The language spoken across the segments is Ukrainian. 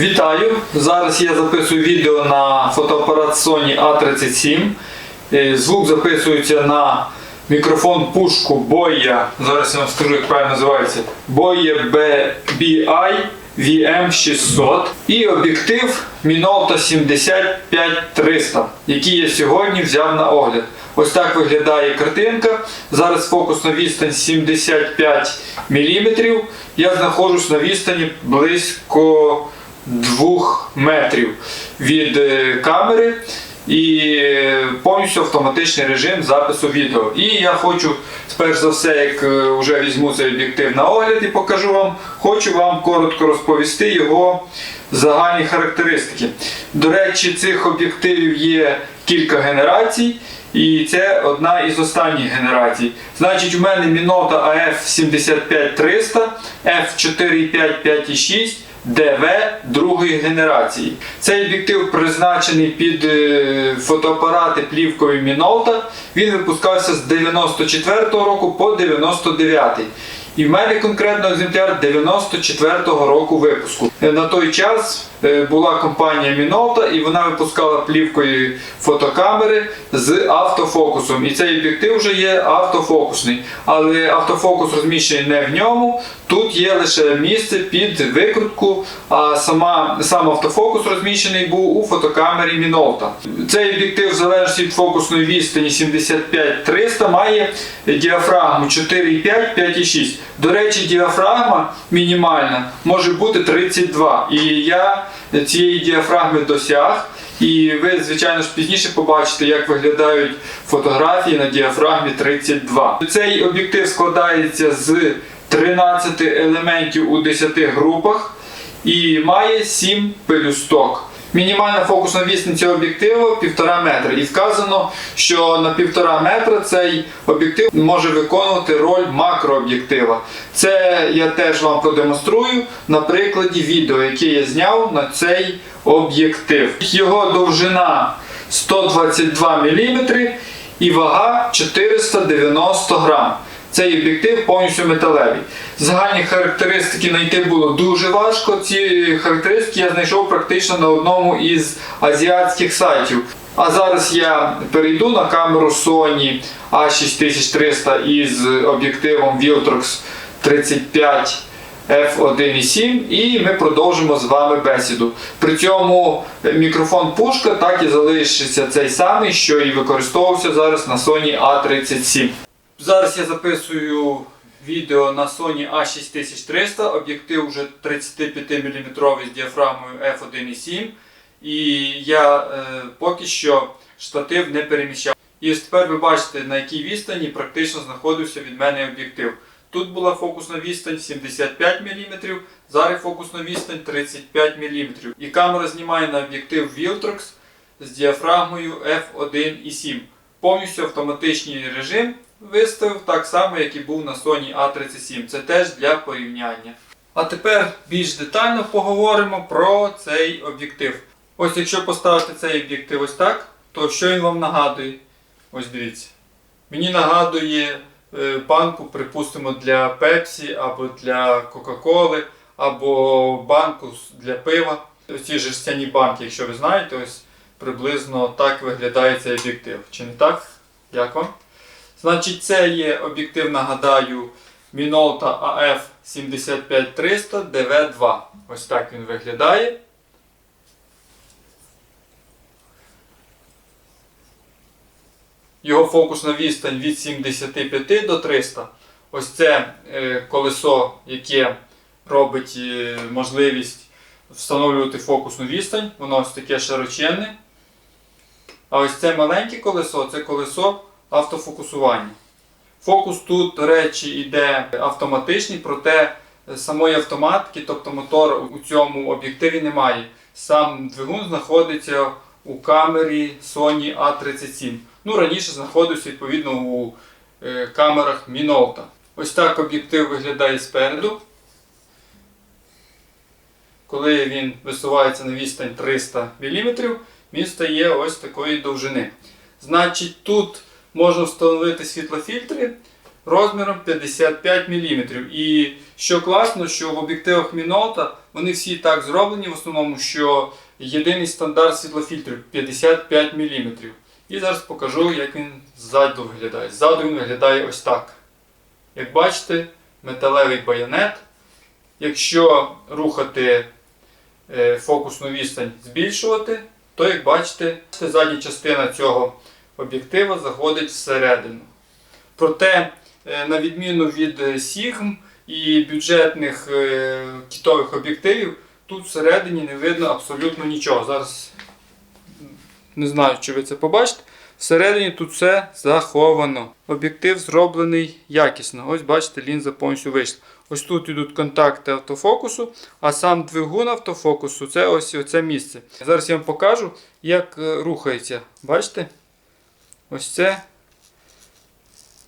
Вітаю! Зараз я записую відео на фотоапарат Sony A37. Е, Звук записується на мікрофон пушку Boya. Зараз я вам скажу, як правильно називається. Boya BI VM600 і об'єктив Minolta 75300, який я сьогодні взяв на огляд. Ось так виглядає картинка. Зараз фокусна відстань 75 мм. Я знаходжусь на відстані близько 2 метрів від е, камери і е, повністю автоматичний режим запису відео. І я хочу, перш за все, як е, вже візьму цей об'єктив на огляд і покажу вам, хочу вам коротко розповісти його загальні характеристики. До речі, цих об'єктивів є кілька генерацій. І це одна із останніх генерацій. Значить, у мене Minolta AF 75300, F45 5.6, DV другої генерації. Цей об'єктив призначений під е, фотоапарати плівкові Minolta. Він випускався з 94-го року по 99-й. І в мене конкретно екземпляр 94-го року випуску. Е, На той час е, була компанія Minolta і вона випускала плівкою фотокамери з автофокусом. І цей об'єктив вже є автофокусний. Але автофокус розміщений не в ньому. Тут є лише місце під викрутку, а сама, сам автофокус розміщений був у фотокамері Minolta. Цей об'єктив, в залежності від фокусної відстані 75-300, має діафрагму 4,5, 5,6. До речі, діафрагма мінімальна може бути 32. І я цієї діафрагми досяг. І ви, звичайно ж, пізніше побачите, як виглядають фотографії на діафрагмі 32. Цей об'єктив складається з 13 елементів у 10 групах і має 7 пелюсток. Мінімальна фокусна відстань цього об'єктиву 1,5 метра. І вказано, що на 1,5 метра цей об'єктив може виконувати роль макрооб'єктива. Це я теж вам продемонструю на прикладі відео, яке я зняв на цей об'єктив. Його довжина 122 мм і вага 490 грам. Цей об'єктив повністю металевий. Загальні характеристики знайти було дуже важко. Ці характеристики я знайшов практично на одному із азіатських сайтів. А зараз я перейду на камеру Sony A6300 із об'єктивом Viltrox 35 F1.7 і ми продовжимо з вами бесіду. При цьому мікрофон пушка так і залишиться цей самий, що і використовувався зараз на Sony A37. Зараз я записую відео на Sony A6300, об'єктив вже 35 мм з діафрагмою F1.7. І я е, поки що штатив не переміщав. І ось тепер ви бачите, на якій відстані практично знаходився від мене об'єктив. Тут була фокусна відстань 75 мм, зараз фокусна відстань 35 мм. І камера знімає на об'єктив Viltrox з діафрагмою F1.7. Повністю автоматичний режим виставив так само, як і був на Sony A37. Це теж для порівняння. А тепер більш детально поговоримо про цей об'єктив. Ось якщо поставити цей об'єктив ось так, то що він вам нагадує? Ось дивіться. Мені нагадує е, банку, припустимо, для Пепсі або для Кока-Коли, або банку для пива. Ці жерстяні банки, якщо ви знаєте, ось приблизно так виглядає цей об'єктив. Чи не так? Як вам? Значить, це є об'єктив, нагадаю, Minolta AF 75300 DV2. Ось так він виглядає. Його фокусна відстань від 75 до 300. Ось це е, колесо, яке робить е, можливість встановлювати фокусну відстань. Воно ось таке широченне. А ось це маленьке колесо це колесо автофокусування. Фокус тут, речі, йде автоматичний, проте самої автоматки, тобто мотора у цьому об'єктиві немає. Сам двигун знаходиться у камері Sony A37. Ну, раніше знаходився відповідно у е, камерах Minolta. Ось так об'єктив виглядає спереду. Коли він висувається на відстань 300 мм, він стає ось такої довжини. Значить, тут можна встановити світлофільтри. розміром 55 мм. І що класно, що в об'єктивах Minolta вони всі так зроблені в основному, що єдиний стандарт світлофільтрів 55 мм. І зараз покажу, як він ззаду виглядає. Ззаду він виглядає ось так. Як бачите, металевий байонет. Якщо рухати е, фокусну відстань збільшувати, то як бачите, задня частина цього об'єктива заходить всередину. Проте, е, на відміну від е, Sigma і бюджетних е, кітових об'єктивів, тут всередині не видно абсолютно нічого. Зараз не знаю, чи ви це побачите. Всередині тут все заховано. Об'єктив зроблений якісно. Ось бачите, лінза повністю вийшла. Ось тут йдуть контакти автофокусу, а сам двигун автофокусу це ось оце місце. Зараз я вам покажу, як рухається. Бачите? Ось це.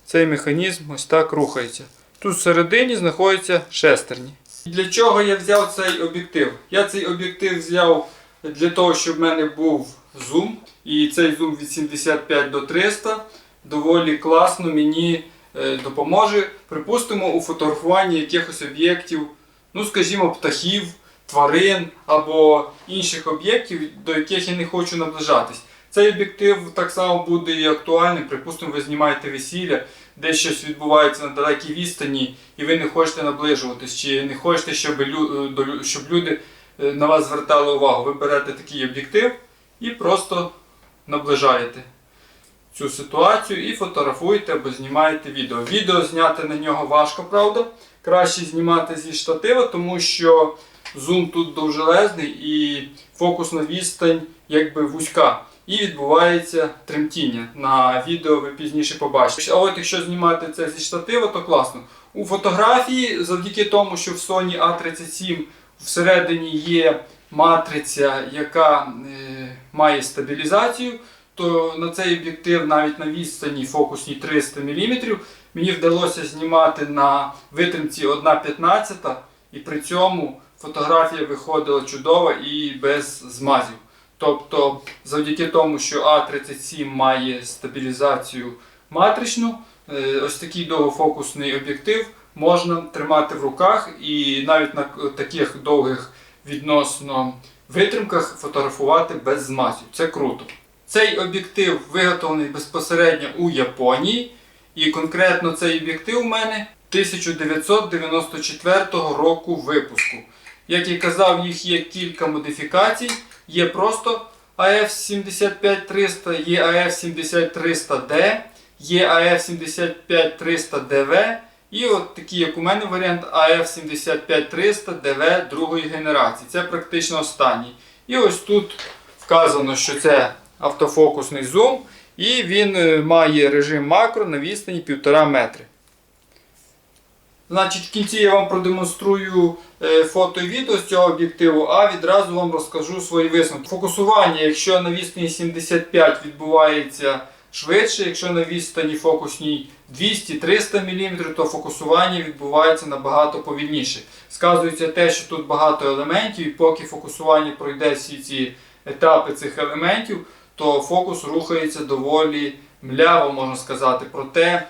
Цей механізм ось так рухається. Тут всередині знаходяться шестерні. Для чого я взяв цей об'єктив? Я цей об'єктив взяв для того, щоб в мене був зум. І цей зум від 75 до 300 доволі класно мені е, допоможе, припустимо, у фотографуванні якихось об'єктів, ну скажімо, птахів, тварин або інших об'єктів, до яких я не хочу наближатись. Цей об'єктив так само буде і актуальним. Припустимо, ви знімаєте весілля, де щось відбувається на далекій відстані, і ви не хочете наближуватись, чи не хочете, щоб, е, люди е, на вас звертали увагу. Ви берете такий об'єктив і просто наближаєте цю ситуацію і фотографуєте або знімаєте відео. Відео зняти на нього важко, правда. Краще знімати зі штатива, тому що зум тут довжелезний і фокусна відстань якби вузька. І відбувається тремтіння. На відео ви пізніше побачите. А от якщо знімати це зі штатива, то класно. У фотографії, завдяки тому, що в Sony A37 всередині є матриця, яка е, має стабілізацію, то на цей об'єктив навіть на відстані фокусній 300 мм мені вдалося знімати на витримці 1,15 і при цьому фотографія виходила чудова і без змазів. Тобто, завдяки тому, що А37 має стабілізацію матричну, е, ось такий довгофокусний об'єктив можна тримати в руках і навіть на таких довгих відносно витримках фотографувати без змазів. Це круто. Цей об'єктив виготовлений безпосередньо у Японії, і конкретно цей об'єктив у мене 1994 року випуску. Як я казав, їх є кілька модифікацій. Є просто AF75300, є AF70300D, є AF75300DV і от такий, як у мене варіант AF75300DV другої генерації. Це практично останній. І ось тут вказано, що це автофокусний зум, і він е, має режим макро на відстані 1,5 метри. Значить, в кінці я вам продемонструю е, фото і відео з цього об'єктиву, а відразу вам розкажу свої висновки. Фокусування, якщо на відстані 75 відбувається швидше, якщо на відстані фокусній 200-300 мм, то фокусування відбувається набагато повільніше. Сказується те, що тут багато елементів, і поки фокусування пройде всі ці етапи цих елементів, то фокус рухається доволі мляво, можна сказати. Проте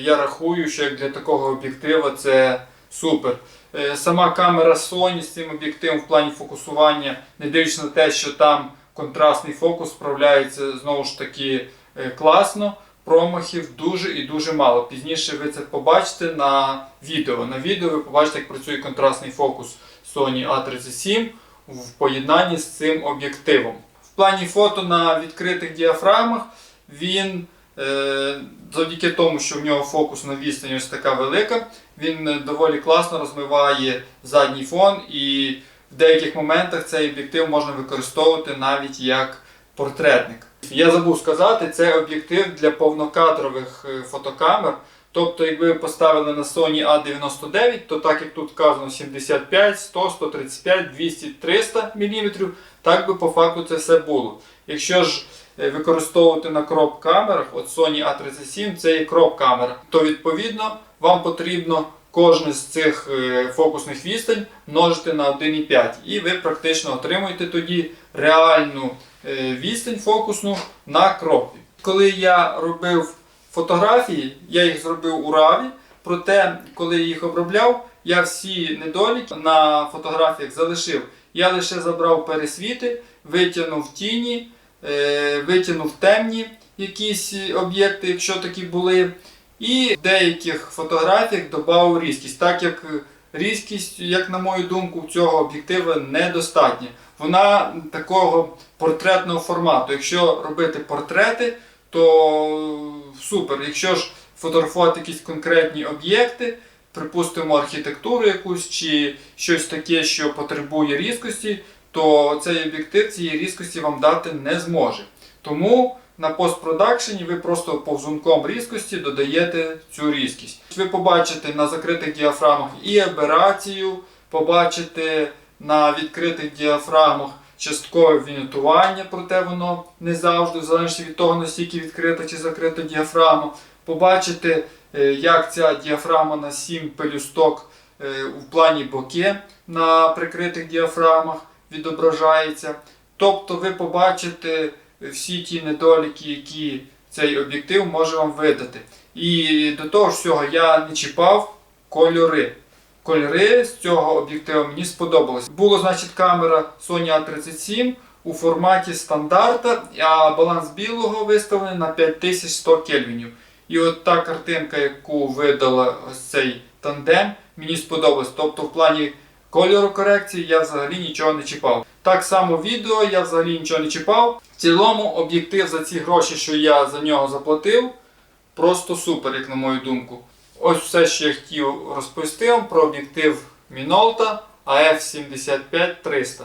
я рахую, що для такого об'єктива це супер. Е, Сама камера Sony з цим об'єктивом в плані фокусування, не дивлячись на те, що там контрастний фокус справляється знову ж таки е, класно. Промахів дуже і дуже мало. Пізніше ви це побачите на відео. На відео ви побачите, як працює контрастний фокус Sony A37 в поєднанні з цим об'єктивом. В плані фото на відкритих діафрагмах він е, завдяки тому, що в нього фокус на відстані ось така велика, він е, доволі класно розмиває задній фон і в деяких моментах цей об'єктив можна використовувати навіть як портретник. Я забув сказати, це об'єктив для повнокадрових е, фотокамер. Тобто, якби ви поставили на Sony A99, то так як тут вказано 75, 100, 135, 200, 300 мм, так би по факту це все було. Якщо ж е, використовувати на кроп камерах, от Sony A37 це є кроп камера, то відповідно вам потрібно кожну з цих е, фокусних відстань множити на 1,5. І ви практично отримуєте тоді реальну е, відстань фокусну на кропі. Коли я робив фотографії, я їх зробив у раві, проте, коли я їх обробляв, я всі недоліки на фотографіях залишив. Я лише забрав пересвіти, витягнув тіні, е, витягнув темні якісь об'єкти, якщо такі були. І в деяких фотографіях додав різкість, так як е, різкість, як на мою думку, цього об'єктива недостатня. Вона такого портретного формату. Якщо робити портрети, то супер. Якщо ж фотографувати якісь конкретні об'єкти, припустимо архітектуру якусь чи щось таке, що потребує різкості, то цей об'єктив цієї різкості вам дати не зможе. Тому на постпродакшені ви просто повзунком різкості додаєте цю різкість. Ви побачите на закритих діафрагмах і аберацію, побачите на відкритих діафрагмах часткове вінітування, проте воно не завжди, в від того, наскільки відкрита чи закрита діафрагма. Побачите, е, як ця діафрагма на 7 пелюсток е, в плані боке на прикритих діафрагмах відображається. Тобто ви побачите всі ті недоліки, які цей об'єктив може вам видати. І до того всього я не чіпав кольори. Кольори з цього об'єктива мені сподобалось. Була, значить, камера Sony A37 у форматі стандарта, а баланс білого виставлений на 5100 кельвінів. І от та картинка, яку видала ось цей тандем, мені сподобалась. Тобто в плані кольору корекції я взагалі нічого не чіпав. Так само відео я взагалі нічого не чіпав. В цілому об'єктив за ці гроші, що я за нього заплатив, просто супер, як на мою думку. Ось все, що я хотів розповісти вам про об'єктив Minolta AF75300.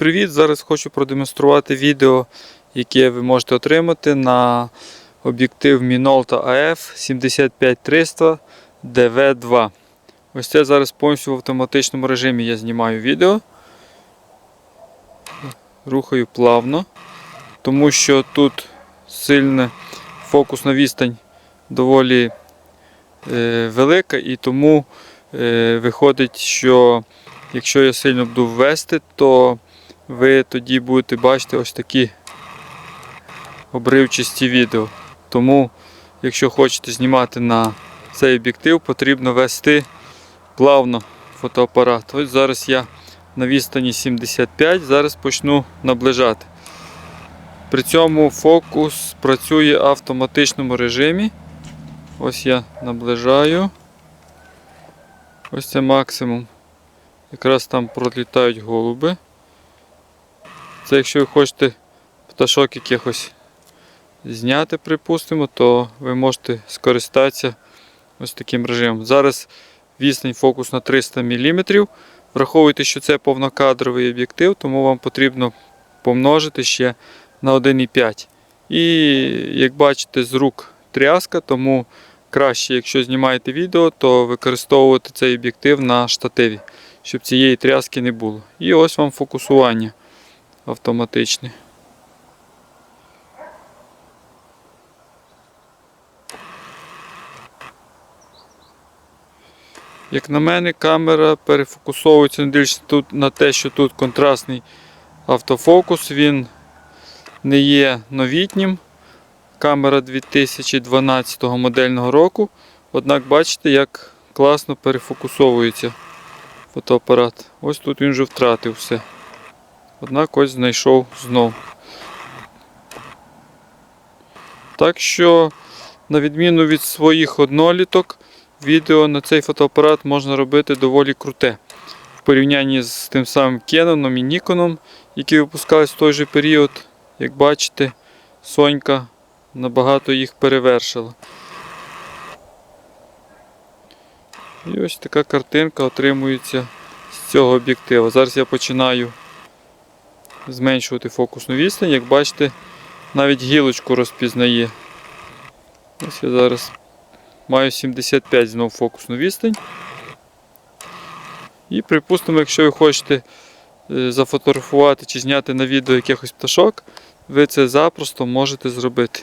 Привіт! Зараз хочу продемонструвати відео, яке ви можете отримати на об'єктив Minolta AF 75300 DV2. Ось це зараз повністю в автоматичному режимі я знімаю відео. Рухаю плавно, тому що тут сильна фокусна відстань доволі е, велика і тому е, виходить, що якщо я сильно буду ввести, то ви тоді будете бачити ось такі обривчасті відео. Тому, якщо хочете знімати на цей об'єктив, потрібно вести плавно фотоапарат. Ось зараз я на відстані 75, зараз почну наближати. При цьому фокус працює в автоматичному режимі. Ось я наближаю. Ось це максимум. Якраз там пролітають голуби. Це якщо ви хочете пташок якихось зняти, припустимо, то ви можете скористатися ось таким режимом. Зараз відстань фокус на 300 мм. Враховуйте, що це повнокадровий об'єктив, тому вам потрібно помножити ще на 1,5. І як бачите, з рук тряска, тому краще, якщо знімаєте відео, то використовувати цей об'єктив на штативі, щоб цієї тряски не було. І ось вам фокусування автоматичне. Як на мене, камера перефокусовується, не тут на те, що тут контрастний автофокус, він не є новітнім. Камера 2012 модельного року. Однак бачите, як класно перефокусовується фотоапарат. Ось тут він вже втратив все. Однак ось знайшов знов. Так що, на відміну від своїх одноліток, відео на цей фотоапарат можна робити доволі круте. В порівнянні з тим самим Canon і Nikon, які випускались в той же період, як бачите, Сонька набагато їх перевершила. І ось така картинка отримується з цього об'єктива. Зараз я починаю зменшувати фокусну відстань. Як бачите, навіть гілочку розпізнає. Ось я зараз маю 75 знову фокусну відстань. І припустимо, якщо ви хочете е, зафотографувати чи зняти на відео якихось пташок, ви це запросто можете зробити.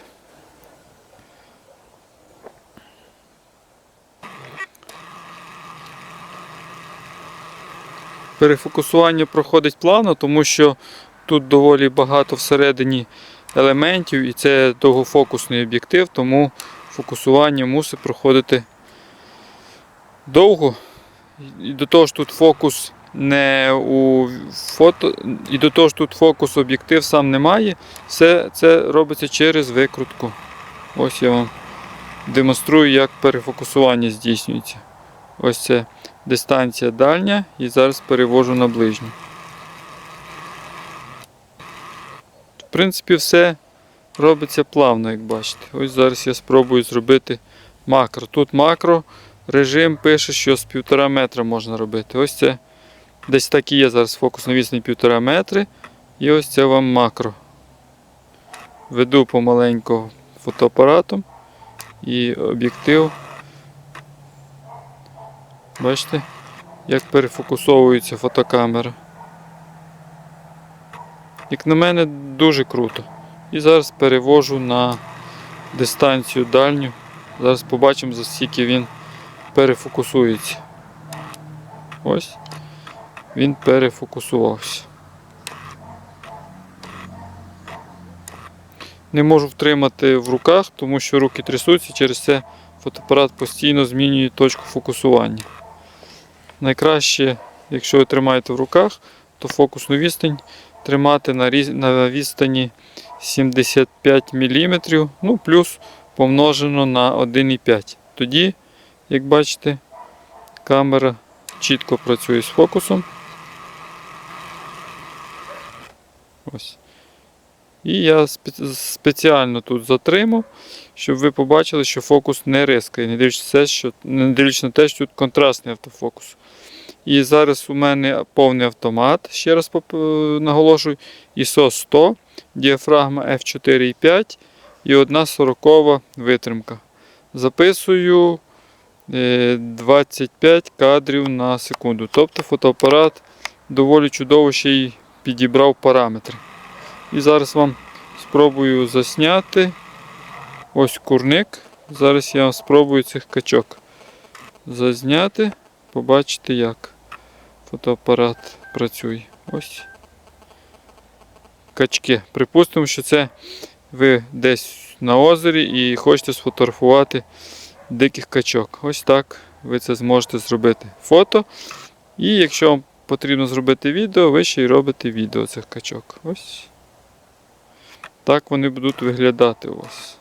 Перефокусування проходить плавно, тому що тут доволі багато всередині елементів і це довгофокусний об'єктив, тому фокусування мусить проходити довго. І до того ж тут фокус не у фото, і до того ж тут фокус об'єктив сам немає. Все це робиться через викрутку. Ось я вам демонструю, як перефокусування здійснюється. Ось це дистанція дальня і зараз перевожу на ближню. В принципі, все робиться плавно, як бачите. Ось зараз я спробую зробити макро. Тут макро режим пише, що з 1,5 метра можна робити. Ось це десь так і є зараз фокус на відстані 1,5 метри. І ось це вам макро. Веду помаленьку фотоапаратом і об'єктив. Бачите, як перефокусовується фотокамера. Як на мене, дуже круто. І зараз перевожу на дистанцію дальню. Зараз побачимо, за скільки він перефокусується. Ось. Він перефокусувався. Не можу втримати в руках, тому що руки трясуться, через це фотоапарат постійно змінює точку фокусування. Найкраще, якщо ви тримаєте в руках, то фокусну відстань тримати на різ- на відстані 75 мм, ну плюс помножено на 1,5. Тоді, як бачите, камера чітко працює з фокусом. Ось. І я спе- спеціально тут затримав, щоб ви побачили, що фокус не рискає, не дивлячись на те, що тут контрастний автофокус. І зараз у мене повний автомат, ще раз наголошую, ISO 100, діафрагма F4,5 і одна сорокова витримка. Записую е, 25 кадрів на секунду. Тобто фотоапарат доволі чудово ще й підібрав параметри. І зараз вам спробую засняти ось курник. Зараз я спробую цих качок зазняти, побачити, як фотоапарат працює. Ось. Качки. Припустимо, що це ви десь на озері і хочете сфотографувати диких качок. Ось так ви це зможете зробити фото. І якщо вам потрібно зробити відео, ви ще й робите відео цих качок. Ось. Так вони будуть виглядати у вас.